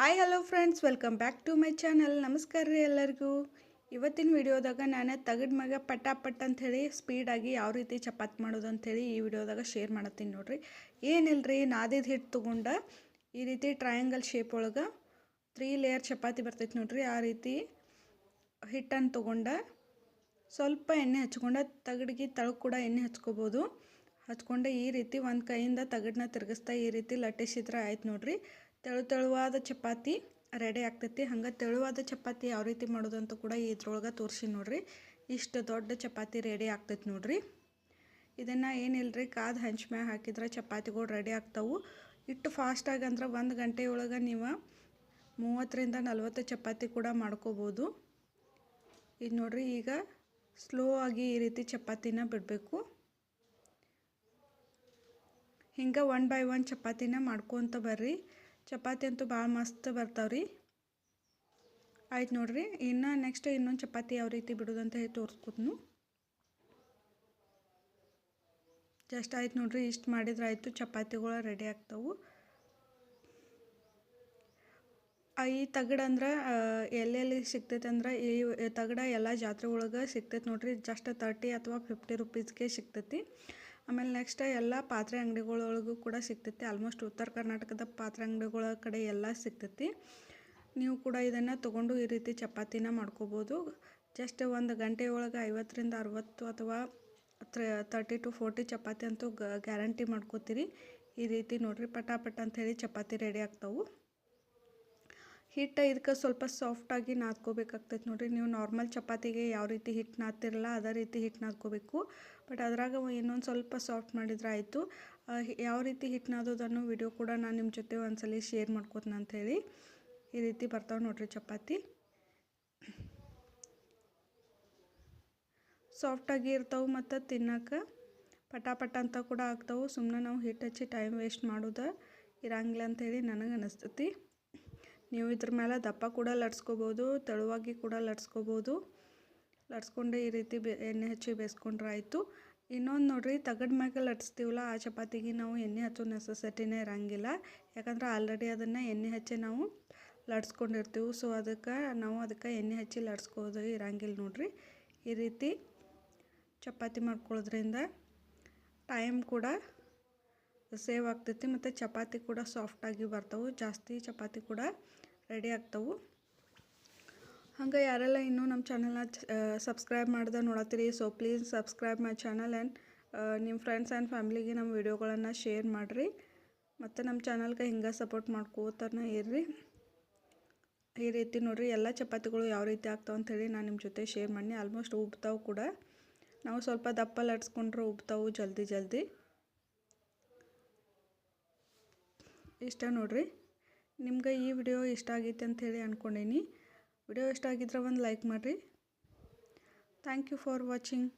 Hi hello friends welcome back to my channel ನಮಸ್ಕಾರ ರೀ ಎಲ್ಲರಿಗೂ. ಇವತ್ತಿನ ವಿಡಿಯೋದಾಗ ನಾನು ತಗಡ್ ಮಗ ಪಟ ಪಟ್ ಅಂಥೇಳಿ ಸ್ಪೀಡಾಗಿ ಯಾವ ರೀತಿ ಚಪಾತಿ ಮಾಡೋದು ಅಂಥೇಳಿ ಈ ವಿಡಿಯೋದಾಗ ಶೇರ್ ಮಾಡತ್ತೀನಿ ನೋಡ್ರಿ. ಏನಿಲ್ಲ ರೀ ನಾದಿದ ಹಿಟ್ಟು ತೊಗೊಂಡ ಈ ರೀತಿ ಟ್ರಯಾಂಗಲ್ ಶೇಪ್ ಒಳಗೆ ತ್ರೀ ಲೇಯರ್ ಚಪಾತಿ ಬರ್ತೈತೆ ನೋಡ್ರಿ. ಆ ರೀತಿ ಹಿಟ್ಟನ್ನು ತೊಗೊಂಡ ಸ್ವಲ್ಪ ಎಣ್ಣೆ ಹಚ್ಕೊಂಡ ತಗಡಿಗೆ ತಳಗ್ ಕೂಡ ಎಣ್ಣೆ ಹಚ್ಕೋಬೋದು. ಹಚ್ಕೊಂಡೆ ಈ ರೀತಿ ಒಂದು ಕೈಯಿಂದ ತಗಡನ್ನ ತಿರುಗಿಸ್ತಾ ಈ ರೀತಿ ಲಟ್ಟಿಸಿದ್ರೆ ಆಯ್ತು ನೋಡ್ರಿ. ತೆಳು ತೆಳುವಾದ ಚಪಾತಿ ರೆಡಿ ಆಗ್ತೈತಿ. ಹಂಗೆ ತೆಳುವಾದ ಚಪಾತಿ ಯಾವ ರೀತಿ ಮಾಡೋದು ಅಂತ ಕೂಡ ಇದ್ರೊಳಗೆ ತೋರಿಸಿ ನೋಡ್ರಿ. ಇಷ್ಟು ದೊಡ್ಡ ಚಪಾತಿ ರೆಡಿ ಆಗ್ತೈತಿ ನೋಡ್ರಿ. ಇದನ್ನು ಏನಿಲ್ಲರಿ ಕಾದ ಹಂಚ್ ಮ್ಯಾಗ ಹಾಕಿದ್ರೆ ಚಪಾತಿಗಳು ರೆಡಿ ಆಗ್ತಾವು. ಇಟ್ಟು ಫಾಸ್ಟಾಗಿ ಅಂದ್ರೆ ಒಂದು ಗಂಟೆ ಒಳಗೆ ನೀವು ಮೂವತ್ತರಿಂದ ನಲ್ವತ್ತು ಚಪಾತಿ ಕೂಡ ಮಾಡ್ಕೋಬೋದು. ಇದು ನೋಡ್ರಿ, ಈಗ ಸ್ಲೋ ಆಗಿ ಈ ರೀತಿ ಚಪಾತಿನ ಬಿಡಬೇಕು. ಹಿಂಗೆ ಒನ್ ಬೈ ಒನ್ ಚಪಾತಿನ ಮಾಡ್ಕೊತ ಬರ್ರಿ. ಚಪಾತಿ ಅಂತೂ ಭಾಳ ಮಸ್ತ್ ಬರ್ತಾವ್ರಿ. ಆಯ್ತು ನೋಡ್ರಿ, ಇನ್ನು ನೆಕ್ಸ್ಟ್ ಇನ್ನೊಂದು ಚಪಾತಿ ಯಾವ ರೀತಿ ಬಿಡೋದು ಅಂತ ಹೇಳಿ ತೋರಿಸ್ಕೊತ್ನು ಜಸ್ಟ್ ಆಯ್ತು ನೋಡ್ರಿ, ಇಷ್ಟು ಮಾಡಿದ್ರೆ ಆಯಿತು, ಚಪಾತಿಗಳು ರೆಡಿ ಆಗ್ತವು. ಈ ತಗಡ ಅಂದ್ರೆ ಎಲ್ಲೆಲ್ಲಿ ಸಿಗ್ತೈತೆ ಅಂದ್ರೆ, ಈ ತಗಡ ಎಲ್ಲ ಜಾತ್ರೆ ಒಳಗೆ ಸಿಗ್ತೈತೆ ನೋಡ್ರಿ ಜಸ್ಟ್ ತರ್ಟಿ ಅಥವಾ ಫಿಫ್ಟಿ ರುಪೀಸ್ಗೆ ಸಿಗ್ತೈತಿ. ಆಮೇಲೆ ನೆಕ್ಸ್ಟ್ ಎಲ್ಲ ಪಾತ್ರೆ ಅಂಗಡಿಗಳೊಳಗೂ ಕೂಡ ಸಿಗ್ತೈತಿ. ಆಲ್ಮೋಸ್ಟ್ ಉತ್ತರ ಕರ್ನಾಟಕದ ಪಾತ್ರೆ ಅಂಗಡಿಗಳ ಕಡೆ ಎಲ್ಲ ಸಿಗ್ತೈತಿ. ನೀವು ಕೂಡ ಇದನ್ನು ತೊಗೊಂಡು ಈ ರೀತಿ ಚಪಾತಿನ ಮಾಡ್ಕೋಬೋದು. ಜಸ್ಟ್ ಒಂದು ಗಂಟೆ ಒಳಗೆ ಐವತ್ತರಿಂದ ಅರವತ್ತು ಅಥವಾ ತರ್ಟಿ ಟು ಫೋರ್ಟಿ ಚಪಾತಿ ಅಂತೂ ಗ್ಯಾರಂಟಿ ಮಾಡ್ಕೋತೀರಿ. ಈ ರೀತಿ ನೋಡಿರಿ, ಪಟಾಪಟ ಹೇಳಿ ಚಪಾತಿ ರೆಡಿ ಆಗ್ತಾವೆ. ಹಿಟ್ಟು ಇದಕ್ಕೆ ಸ್ವಲ್ಪ ಸಾಫ್ಟಾಗಿ ನಾದ್ಕೋಬೇಕಾಗ್ತೈತೆ ನೋಡಿರಿ. ನೀವು ನಾರ್ಮಲ್ ಚಪಾತಿಗೆ ಯಾವ ರೀತಿ ಹಿಟ್ಟು ನಾದ್ತಿರಲ್ಲ ಅದೇ ರೀತಿ ಹಿಟ್ಟು ನಾದ್ಕೋಬೇಕು. ಬಟ್ ಅದ್ರಾಗ ಇನ್ನೊಂದು ಸ್ವಲ್ಪ ಸಾಫ್ಟ್ ಮಾಡಿದ್ರೆ ಆಯಿತು. ಯಾವ ರೀತಿ ಹಿಟ್ಟು ನಾದೋದನ್ನು ವಿಡಿಯೋ ಕೂಡ ನಾನು ನಿಮ್ಮ ಜೊತೆ ಒಂದ್ಸಲ ಶೇರ್ ಮಾಡ್ಕೋತೀನಿ ಅಂಥೇಳಿ. ಈ ರೀತಿ ಬರ್ತಾವೆ ನೋಡಿರಿ ಚಪಾತಿ. ಸಾಫ್ಟಾಗಿ ಇರ್ತಾವೆ ಮತ್ತು ತಿನ್ನೋಕೆ ಪಟಾಪಟ ಪಟ ಅಂತ ಕೂಡ ಆಗ್ತಾವೆ. ಸುಮ್ಮನೆ ನಾವು ಹಿಟ್ಟು ಹಚ್ಚಿ ಟೈಮ್ ವೇಸ್ಟ್ ಮಾಡೋದು ಇರಂಗಿಲ್ಲ ಅಂಥೇಳಿ ನನಗೆ ಅನಿಸ್ತೈತಿ. ನೀವು ಇದ್ರ ಮೇಲೆ ದಪ್ಪ ಕೂಡ ಲಟ್ಸ್ಕೊಬೋದು, ತೆಳುವಾಗಿ ಕೂಡ ಲಟ್ಸ್ಕೊಬೋದು. ಲಟ್ಸ್ಕೊಂಡೆ ಈ ರೀತಿ ಬೆ, ಎಣ್ಣೆ ಹಚ್ಚಿ ಬೇಯಿಸ್ಕೊಂಡ್ರೆ ಆಯಿತು. ಇನ್ನೊಂದು ನೋಡಿರಿ, ತಗಡ್ ಮ್ಯಾಗೆ ಲಟ್ಸ್ತೀವಲ್ಲ, ಆ ಚಪಾತಿಗೆ ನಾವು ಎಣ್ಣೆ ಹಚ್ಚೋ ನೆಸೆಸಿಟಿನೇ ಇರೋಂಗಿಲ್ಲ. ಯಾಕಂದ್ರೆ ಆಲ್ರೆಡಿ ಅದನ್ನು ಎಣ್ಣೆ ಹಚ್ಚಿ ನಾವು ಲಟ್ಸ್ಕೊಂಡಿರ್ತೀವಿ. ಸೊ ಅದಕ್ಕೆ ನಾವು ಅದಕ್ಕೆ ಎಣ್ಣೆ ಹಚ್ಚಿ ಲಟ್ಸ್ಕೋದು ಇರಂಗಿಲ್ಲ ನೋಡಿರಿ. ಈ ರೀತಿ ಚಪಾತಿ ಮಾಡ್ಕೊಳ್ಳೋದ್ರಿಂದ ಟೈಮ್ ಕೂಡ ಸೇವ್ ಆಗ್ತೈತಿ ಮತ್ತು ಚಪಾತಿ ಕೂಡ ಸಾಫ್ಟಾಗಿ ಬರ್ತವೆ. ಜಾಸ್ತಿ ಚಪಾತಿ ಕೂಡ ರೆಡಿ ಆಗ್ತವೆ. ಹಂಗೆ ಯಾರೆಲ್ಲ ಇನ್ನೂ ನಮ್ಮ ಚಾನಲ್ನ ಸಬ್ಸ್ಕ್ರೈಬ್ ಮಾಡ್ದೆ ನೋಡತ್ತೀರಿ. So please subscribe my channel and ನಿಮ್ಮ ಫ್ರೆಂಡ್ಸ್ ಆ್ಯಂಡ್ ಫ್ಯಾಮ್ಲಿಗೆ ನಮ್ಮ ವಿಡಿಯೋಗಳನ್ನು ಶೇರ್ ಮಾಡಿರಿ. ಮತ್ತು ನಮ್ಮ ಚಾನಲ್ಗೆ ಹಿಂಗೆ ಸಪೋರ್ಟ್ ಮಾಡ್ಕೋತಾನೆ ಇರ್ರಿ. ಈ ರೀತಿ ನೋಡಿರಿ, ಎಲ್ಲ ಚಪಾತಿಗಳು ಯಾವ ರೀತಿ ಆಗ್ತಾವೆ ಅಂಥೇಳಿ ನಾನು ನಿಮ್ಮ ಜೊತೆ ಶೇರ್ ಮಾಡಿ ಆಲ್ಮೋಸ್ಟ್ ಉಬ್ತಾವು ಕೂಡ. ನಾವು ಸ್ವಲ್ಪ ದಪ್ಪ ಲಟ್ಸ್ಕೊಂಡ್ರೆ ಉಬ್ತಾವು ಜಲ್ದಿ ಜಲ್ದಿ. ಇಷ್ಟ ನೋಡ್ರಿ. ನಿಮ್ಗೆ ಈ ವಿಡಿಯೋ ಇಷ್ಟ ಆಗೈತೆ ಅಂಥೇಳಿ ಅಂದ್ಕೊಂಡೀನಿ ವಿಡಿಯೋ ಇಷ್ಟ ಆಗಿದ್ರೆ ಒಂದು ಲೈಕ್ ಮಾಡಿರಿ. Thank you for watching